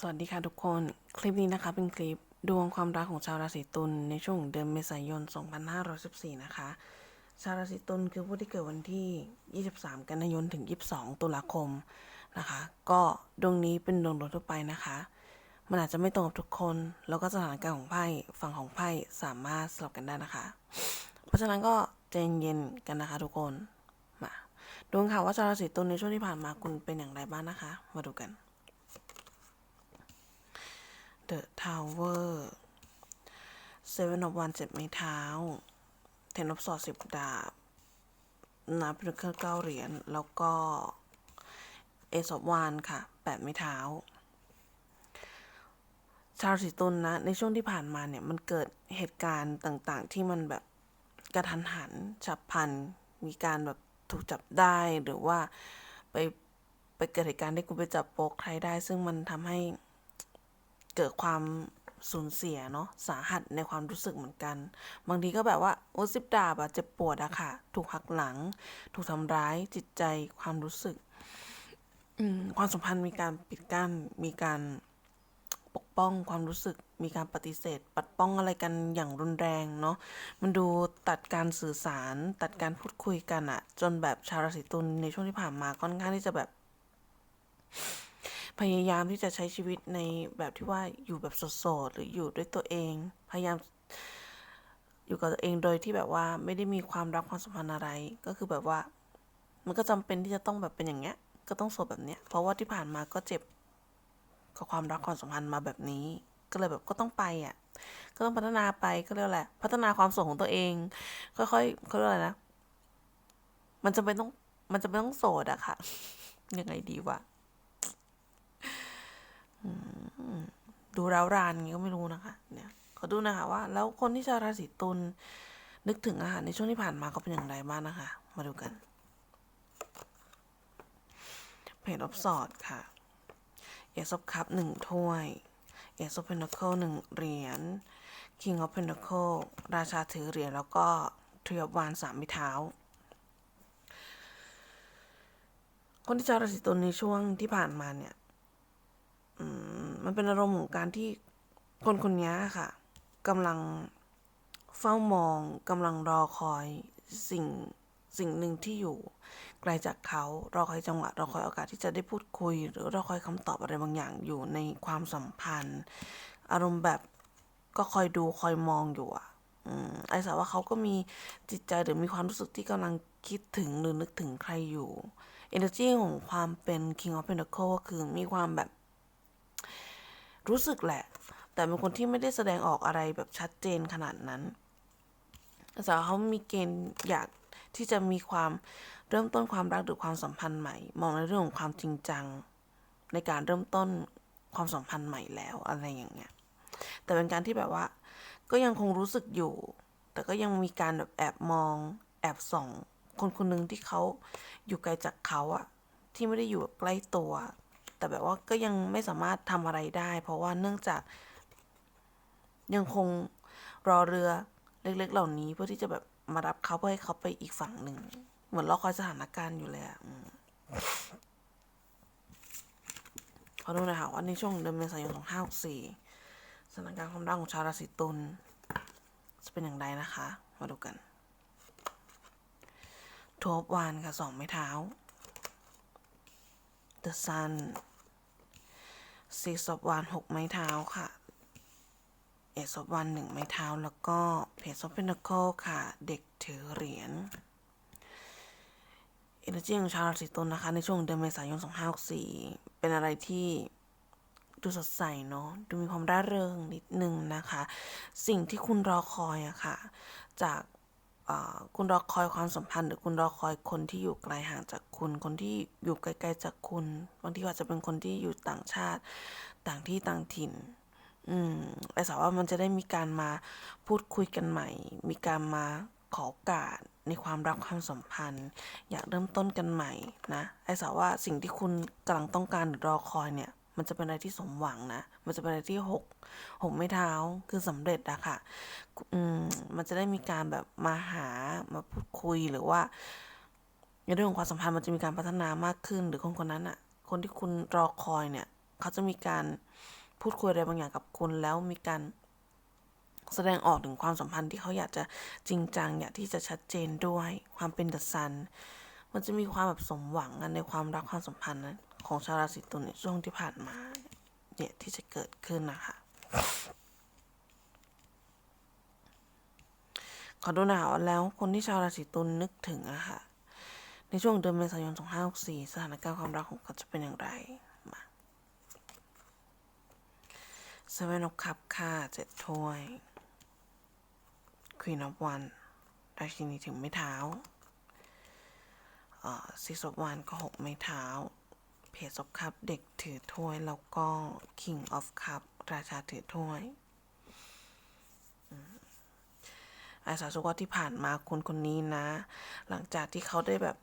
สวัสดีค่ะทุกคน คลิปนี้นะคะเป็นคลิปดวงความรักของชาวราศีตุลในช่วงเดือนเมษายน 2514 นะคะ ชาวราศีตุลคือผู้ที่เกิดวันที่ 23 กันยายนถึง 22 ตุลาคมนะคะ ก็ดวงนี้เป็นดวงโดยทั่วไปนะคะ มันอาจจะไม่ตรงกับทุกคน แล้วก็สถานการณ์ของไพ่ฝั่งของไพ่สามารถสลับกันได้นะคะ เพราะฉะนั้นก็ใจเย็นๆกันนะคะทุกคน มาดูค่ะว่าชาวราศีตุลในช่วงที่ผ่านมาคุณเป็นอย่างไรบ้างนะคะ มาดูกัน The Tower Seven of One เจ็ดไม้เท้า Ten of Swords สิบดาบนับเป็นเครื่องเก้าเหรียญ แล้วก็ Ace of One ค่ะแปดไม้เท้า ชาวราศีตุลนะ ในช่วงที่ผ่านมาเนี่ย มันเกิดเหตุการณ์ต่างๆ ที่มันแบบกระทันหันฉับพลัน มีการแบบถูกจับได้หรือว่าไปไปเกิดเหตุการณ์ที่คุณไปจับโป๊กใครได้ ซึ่งมันทำให้ เกิดความสูญเสียเนาะสาหัสในความรู้สึกเหมือนกัน บางทีก็แบบว่าโอ้สิบดาบอะเจ็บปวดอะค่ะ ถูกหักหลัง ถูกทำร้ายจิตใจความรู้สึกความสัมพันธ์มีการปิดกั้นมีการปกป้องความรู้สึก มีการปฏิเสธ ปัดป้องอะไรกันอย่างรุนแรงเนาะมันดูตัดการสื่อสารตัดการพูดคุยกันอะจนแบบชาวราศีตุลในช่วงที่ผ่านมาค่อนข้างที่จะแบบ พยายามที่จะใช้ชีวิตในแบบที่ว่าอยู่แบบโสดๆหรืออยู่ด้วยตัวเอง พยายามอยู่กับตัวเองโดยที่แบบว่าไม่ได้มีความรักความสัมพันธ์อะไร ก็คือแบบว่า มันก็จำเป็นที่จะต้องแบบเป็นอย่างเงี้ย ก็ต้องโสดแบบเนี้ย เพราะว่าที่ผ่านมาก็เจ็บกับความรักความสัมพันธ์มาแบบนี้ ก็เลยแบบก็ต้องไปอะ ก็ต้องพัฒนาไปก็เรียกแหละ พัฒนาความโสดของตัวเอง ค่อยๆเขาเรียกอะไรนะ มันจะเป็นต้อง มันจะเป็นต้องโสดอะค่ะ ยังไงดีวะ ดูร้าวรานงี้ก็ไม่รู้นะคะ เนี่ยขอดูนะคะว่า แล้วคนที่ชาวราศีตุลนึกถึงอาหารในช่วงที่ผ่านมาเขาเป็นอย่างไรบ้างนะคะ มาดูกันเพจออฟสอดค่ะเอซอฟคัพหนึ่งถ้วยเอซอฟเพนเคิลหนึ่งเหรียญคิงออฟเพนเคิลราชาถือเหรียญแล้วก็ทรีออฟวานสามม้เท้า คนที่ชาวราศีตุลในช่วงที่ผ่านมาเนี่ยมั มันเป็นอารมณ์ของการที่คนคนนี้ค่ะกำลังเฝ้ามองกำลังรอคอยสิ่งสิ่งหนึ่งที่อยู่ไกลจากเขารอคอยจังหวะรอคอยโอกาสที่จะได้พูดคุย หรือรอคอยคำตอบอะไรบางอย่างอยู่ในความสัมพันธ์ อารมณ์แบบก็คอยดูคอยมองอยู่อะอืมไอ้สาว่าเขาก็มีจิตใจหรือมีความรู้สึกที่กำลังคิดถึงหรือนึกถึงใครอยู่ energy ของความเป็น king of pentacle ก็คือมีความแบบ รู้สึกแหละ แต่เป็นคนที่ไม่ได้แสดงออกอะไรแบบชัดเจนขนาดนั้นแต่เขามีเกณฑ์อยากที่จะมีความเริ่มต้นความรักหรือความสัมพันธ์ใหม่ มองในเรื่องของความจริงจัง ในการเริ่มต้นความสัมพันธ์ใหม่แล้วอะไรอย่างเงี้ย แต่เป็นการที่แบบว่า ก็ยังคงรู้สึกอยู่ แต่ก็ยังมีการแบบแอบมอง แอบส่อง คนคนหนึ่งที่เขาอยู่ไกลจากเขาอะที่ไม่ได้อยู่แบบใกล้ตัว แต่แบบว่าก็ยังไม่สามารถทำอะไรได้ เพราะว่าเนื่องจาก ยังคงรอเรือเล็ก ๆ เหล่านี้เพื่อที่จะแบบมารับเขาเพื่อให้เขาไปอีกฝั่งหนึ่ง เหมือนรอคอยสถานการณ์อยู่เลยอะอืมขอดูหน่อยค่ะว่าในช่วงเดือนเมษายนของห้าหกสี่สถานการณ์ความรักของชาวราศีตุลจะเป็นอย่างไรนะคะ มาดูกันทวบวานค่ะสองไม้เท้า The Sun Six of Wands หกไม้เท้าค่ะเอซ of Wands หนึ่งไม้เท้าแล้วก็เพจ of Pentacle ค่ะ เด็กถือเหรียญ Energy ของชาวราศีตุลนะคะ ในช่วงเดือนเมษายน2564 เป็นอะไรที่ดูสดใสเนาะดูมีความร่าเริงนิดนึงนะคะ สิ่งที่คุณรอคอยอะค่ะ จาก คุณรอคอยความสัมพันธ์หรือคุณรอคอยคนที่อยู่ไกลห่างจากคุณ คนที่อยู่ไกลๆจากคุณบางทีอาจจะเป็นคนที่อยู่ต่างชาติ ต่างที่ต่างถิ่น อืมไอ้สาวว่ามันจะได้มีการมาพูดคุยกันใหม่ มีการมาขอโอกาสในความรักความสัมพันธ์ อยากเริ่มต้นกันใหม่นะไอ้สาวว่าสิ่งที่คุณกำลังต้องการหรือรอคอยเนี่ย มันจะเป็นอะไรที่สมหวังนะ มันจะเป็นอะไรที่หกหกไม่เท้าคือสำเร็จอะค่ะ อืมมันจะได้มีการแบบมาหามาพูดคุยหรือว่าในเรื่องของความสัมพันธ์มันจะมีการพัฒนามากขึ้น หรือคนคนนั้นอะคนที่คุณรอคอยเนี่ย เขาจะมีการพูดคุยอะไรบางอย่างกับคุณแล้วมีการแสดงออกถึงความสัมพันธ์ที่เขาอยากจะจริงจังอยากที่จะชัดเจนด้วยความเป็นเดอะซันมันจะมีความแบบสมหวังกันในความรักความสัมพันธ์นั้น ของชาวราศีตุลในช่วงที่ผ่านมา เนี่ยที่จะเกิดขึ้นนะคะขอดูหน่อยว่าแล้วคนที่ชาวราศีตุลนึกถึงอะค่ะ ในช่วงเดือนเมษายน 2564 สถานการณ์ความรักของเขาจะเป็นอย่างไรมา Seven of Cups ค่ะเจ็ดถ้วย Queen of One ราชินีถึงไม้เท้าเอ่อ Six of One ก็หกไม้เท้า Page of Cup เด็กถือถ้วย แล้วก็ King of Cup ราชาถือถ้วยอาสาสุกว่าที่ผ่านมาคนคนนี้นะ หลังจากที่เขาได้แบบ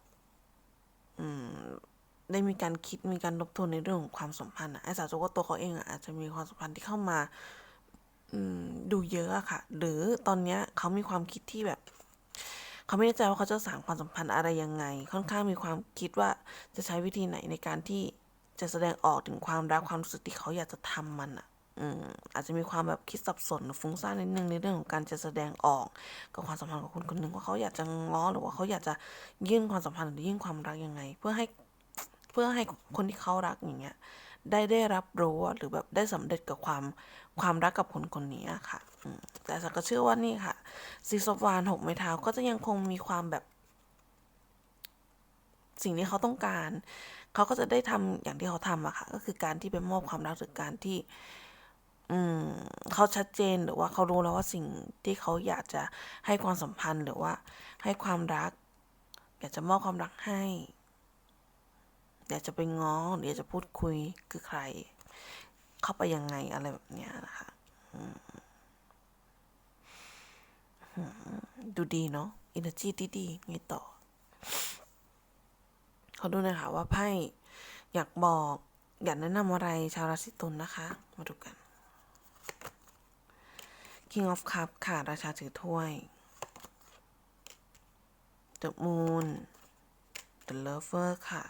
ได้มีการคิดมีการทบทวนในเรื่องของความสัมพันธ์อะไอ้สาวสุกว่าตัวเขาเองอาจจะมีความสัมพันธ์ที่เข้ามาดูเยอะอะค่ะ หรือตอนเนี้ยเขามีความคิดที่แบบ เขาไม่แน่ใจว่าเขาจะสานความสัมพันธ์อะไรยังไง ค่อนข้างมีความคิดว่าจะใช้วิธีไหนในการที่จะแสดงออกถึงความรักความรู้สึกที่เขาอยากจะทำมันอะอืมอาจจะมีความแบบคิดสับสนหรือฟุ้งซ่านนิดนึงในเรื่องของการจะแสดงออกกับความสัมพันธ์กับคนคนหนึ่งว่าเขาอยากจะง้อหรือว่าเขาอยากจะยื่นความสัมพันธ์หรือยื่นความรักยังไง เพื่อให้เพื่อให้คนที่เขารักอย่างเงี้ย ได้ได้รับรู้หรือแบบได้สำเร็จกับความความรักกับคนคนนี้ค่ะแต่สักก็เชื่อว่านี่ค่ะซีซอฟวานหกไม้เท้าก็จะยังคงมีความแบบ สิ่งที่เขาต้องการ เขาก็จะได้ทำอย่างที่เขาทำอะค่ะ ก็คือการที่ไปมอบความรักหรือการที่ อืมเขาชัดเจนหรือว่าเขารู้แล้วว่าสิ่งที่เขาอยากจะให้ความสัมพันธ์หรือว่าให้ความรัก อยากจะมอบความรักให้ อยากจะไปง้อหรืออยากจะพูดคุยคือใคร เข้าไปยังไงอะไรแบบเนี้ยนะคะดูดีเนาะอินเนอร์จีดีดีไงต่อเขาดูนะคะว่าไพ่อยากบอกอยากแนะนำอะไรชาวราศีตุลนะคะ มาดูกัน King of Cup ค่ะ ราชาถือถ้วย The Moon The Lover ค่ะ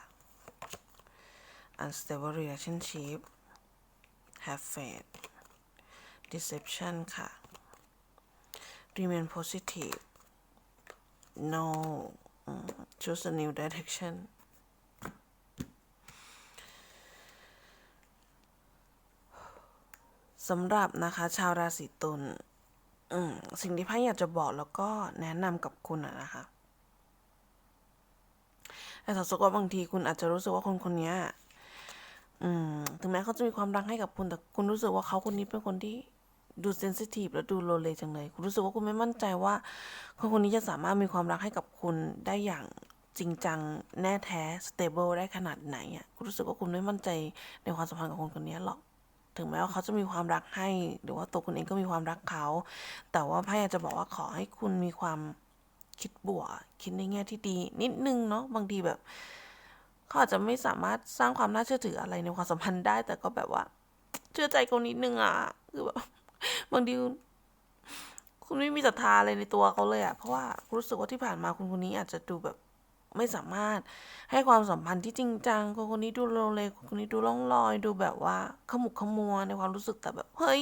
Unstable Relationship Have Faith Deception ค่ะ Remain Positive No Choose a new direction สำหรับนะคะ ชาวราศีตุลสิ่งที่ไพ่อยากจะบอกแล้วก็แนะนำกับคุณอะนะคะแต่สักว่าบางทีคุณอาจจะรู้สึกว่าคนคนนี้ อืมถึงแม้เขาจะมีความรักให้กับคุณแต่คุณรู้สึกว่าเขาคนนี้เป็นคนที่ดูเซนซิทีฟและดูโลเลจังเลย คุณรู้สึกว่าคุณไม่มั่นใจว่าคนคนนี้จะสามารถมีความรักให้กับคุณได้อย่างจริงจังแน่แท้สเตเบิลได้ขนาดไหนอะคุณรู้สึกว่าคุณไม่มั่นใจในความสัมพันธ์กับคนคนนี้หรอก ถึงแม้ว่าเขาจะมีความรักให้ หรือว่าตัวคุณเองก็มีความรักเขา แต่ว่าไพ่อยาจะบอกว่าขอให้คุณมีความคิดบวกคิดในแง่ที่ดี นิดนึงเนาะบางทีแบบ เขาอาจจะไม่สามารถสร้างความน่าเชื่อถืออะไรในความสัมพันธ์ได้ แต่ก็แบบว่า เชื่อใจเขานิดนึงอะคือแบบบางทีคุณไม่มีศรัทธาอะไรในตัวเขาเลยอะเพราะว่ารู้สึกว่าที่ผ่านมาคุณคนนี้อาจจะดูแบบไม่สามารถให้ความสัมพันธ์ที่จริงจังคนคนนี้ดูโลเลคนคนนี้ดูล่องลอย ดูแบบว่าขมุกขมัวในความรู้สึกแต่แบบ เฮ้ย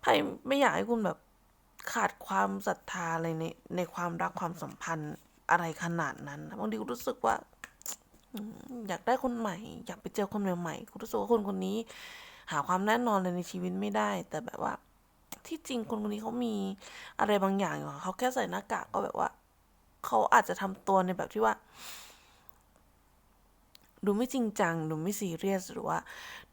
ไพ่ไม่อยากให้คุณแบบขาดความศรัทธาอะไรในในความรักความสัมพันธ์ อะไรขนาดนั้นบางทีคุณรู้สึกว่าอยากได้คนใหม่ อยากไปเจอคนใหม่ๆคุณรู้สึกว่าคนคนนี้ หาความแน่นอนเลยในชีวิตไม่ได้ แต่แบบว่า ที่จริงคนคนนี้เขามีอะไรบางอย่างอยู่อะเขาแค่ใส่หน้ากากก็แบบว่า เขาอาจจะทำตัวในแบบที่ว่า ดูไม่จริงจัง ดูไม่ซีเรียสหรือว่า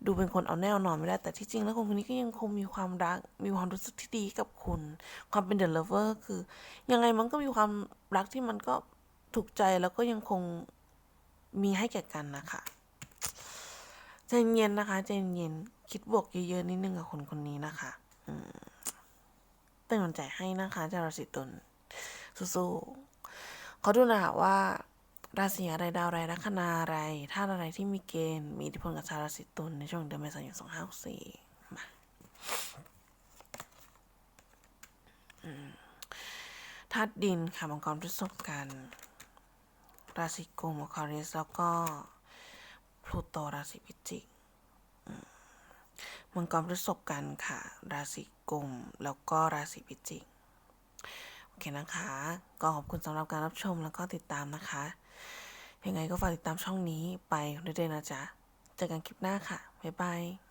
ดูเป็นคนเอาแน่นอนไม่ได้ แต่ที่จริงแล้วคนคนนี้ก็ยังคงมีความรัก มีความรู้สึกที่ดีกับคุณ ความเป็นเดอะเลเวอร์คือ ยังไงมันก็มีความรักที่มันก็ถูกใจแล้วก็ยังคงมีให้แก่กันนะคะใจเย็นนะคะใจเย็นคิดบวกเยอะๆนิดนึงกับคนคนนี้นะคะเป็นกำลังใจให้นะคะจารสิตุลสู้ๆเขาดูนะคะว่า ราศีอะไรดาวอะไรลัคนาอะไรธาตุอะไรที่มีเกณฑ์มีอิทธิพลกับชาวราศีตุลในช่วงเดือนเมษายนสองห้าสี่มาธาตุดินค่ะมังกรพฤษภกัน ราศีกุมอควารียสแล้วก็พลูโตราศีพิจิกมมังกรพฤษภกันค่ะ ราศีกุมแล้วก็ราศีพิจิกโอเคนะคะ ก็ขอบคุณสำหรับการรับชมแล้วก็ติดตามนะคะ ยังไงก็ฝากติดตามช่องนี้ไปเรื่อยๆนะจ๊ะ เจอกันคลิปหน้าค่ะ บ๊ายบาย